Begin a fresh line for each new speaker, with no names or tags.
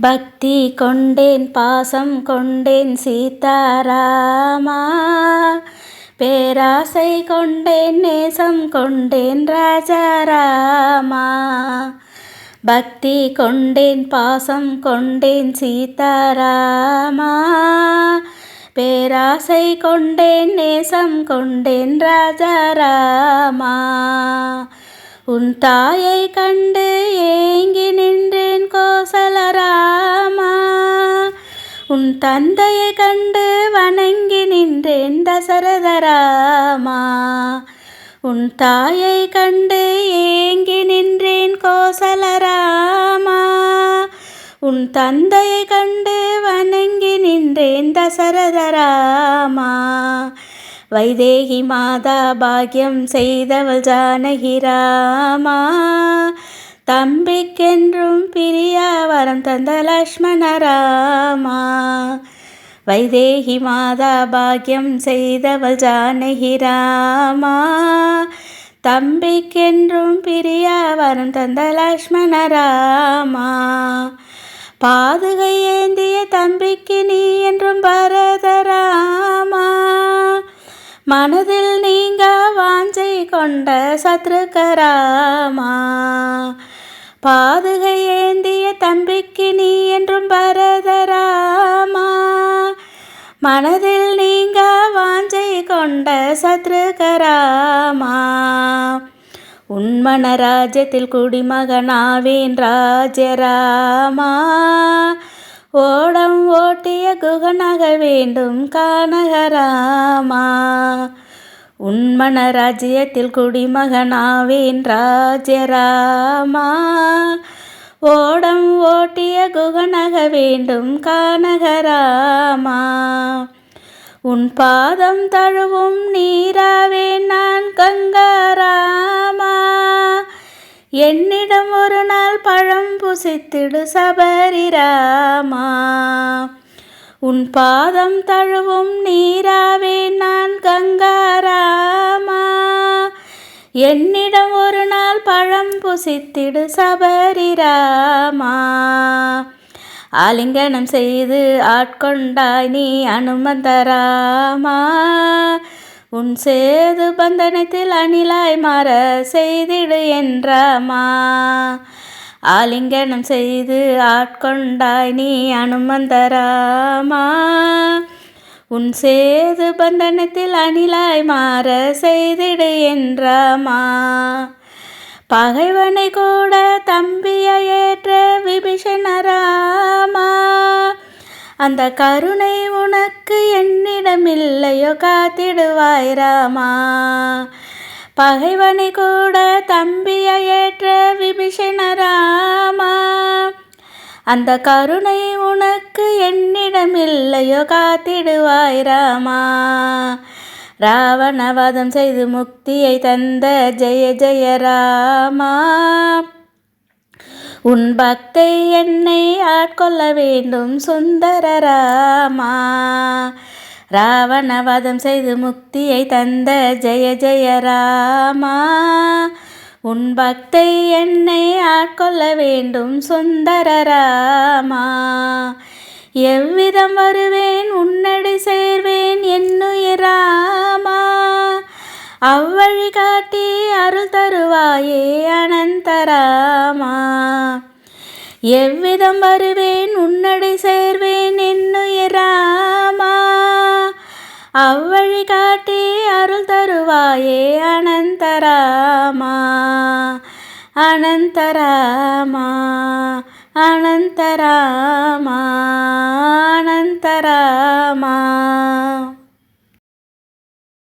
பக்தி கொண்டேன் பாசம் கொண்டேன் சீதாராமா. பேராசை கொண்டேன் நேசம் கொண்டேன் ராஜாராமா. பக்தி கொண்டேன் பாசம் கொண்டேன் சீதாராமா. பேராசை கொண்டேன் நேசம் கொண்டேன் ராஜாராமா. உன் தாயை கண்டு ஏங்கி நின்று உன் தந்தையை கண்டு வணங்கி நின்றேன் தசரதராமா. உன் தாயை கண்டு ஏங்கி நின்றேன் கோசலராமா. உன் தந்தையை கண்டு வணங்கி நின்றேன் தசரதராமா. வைதேகி மாதா பாக்கியம் செய்தவள் ஜானகிராமா தம்பிக்கென்றும் பிரியா வரம் தந்த லக்ஷ்மண ராமா. வைதேகி மாதா பாக்கியம் செய்தவள் ஜானகி ராமா. தம்பிக்கென்றும் பிரியா வரம் தந்த லக்ஷ்மண ராமா. பாதுகை ஏந்திய தம்பிக்கு நீ என்றும் பரதராமா மனதில் நீங்க வாஞ்சை கொண்ட சத்ருகராமா பாதுகை ஏந்திய தம்பிக்கு நீ என்றும் பரதராமா. மனதில் நீங்க வாஞ்சை கொண்ட சத்ருகராமா. உன்மன ராஜ்யத்தில் குடிமகனாவேன் ராஜராமா. ஓடம் ஓட்டிய குகனாக வேண்டும் கானகராமா. உன்மன ராஜ்யத்தில் குடிமகனாவேன் ராஜராமா. ஓடம் ஓட்டிய குகனக வேண்டும் கானகராமா. உன் பாதம் தழுவும் நீராவே நான் கங்காராமா. என்னிடம் ஒரு நாள் பழம் புசித்திடு சபரிராமா. உன் பாதம் தழுவும் நீரா என்னிடம் ஒரு நாள் பழம் புசித்திடு சபரிராமா ஆலிங்கனம் செய்து ஆட்கொண்டாய் நீ அனுமந்தராமா உன் சேது பந்தனத்தில் அணிலாய் மாற செய்திடு என்றாமா ஆலிங்கனம் செய்து ஆட்கொண்டாய் நீ அனுமந்தராமா உன் சேது பந்தனத்தில் அணிலாய் மாற செய்திடு என்றாமா பகைவனை கூட தம்பிய ஏற்ற விபீஷணராமா அந்த கருணை உனக்கு என்னிடமில்லையோ காத்திடுவாய் ராமா பகைவனை கூட தம்பிய ஏற்ற விபீஷணராமா அந்த கருணை உனக்கு என்னிடமில்லையோ காத்திடுவாய் ராமா. ராவணவாதம் செய்து முக்தியை தந்த ஜெய ஜெய ராமா. உன் பக்தை என்னை ஆட்கொள்ள வேண்டும் சுந்தர ராமா. ராவணவாதம் செய்து முக்தியை தந்த ஜெய ஜெய ராமா. உன் பக்தை என்னை ஆட்கொள்ள வேண்டும் சுந்தர ராமா. எவ்விதம் வருவேன் உன்னடி சேர்வேன் என்னுயிராமா அவ்வழி காட்டி அருள் தருவாயே அனந்தராமா எவ்விதம் வருவேன் உன்னடி சேர் வழிகாட்டி அருள் தருவாயே அனந்தராமா. அனந்தராமா. அனந்தராமா. அனந்தராமா.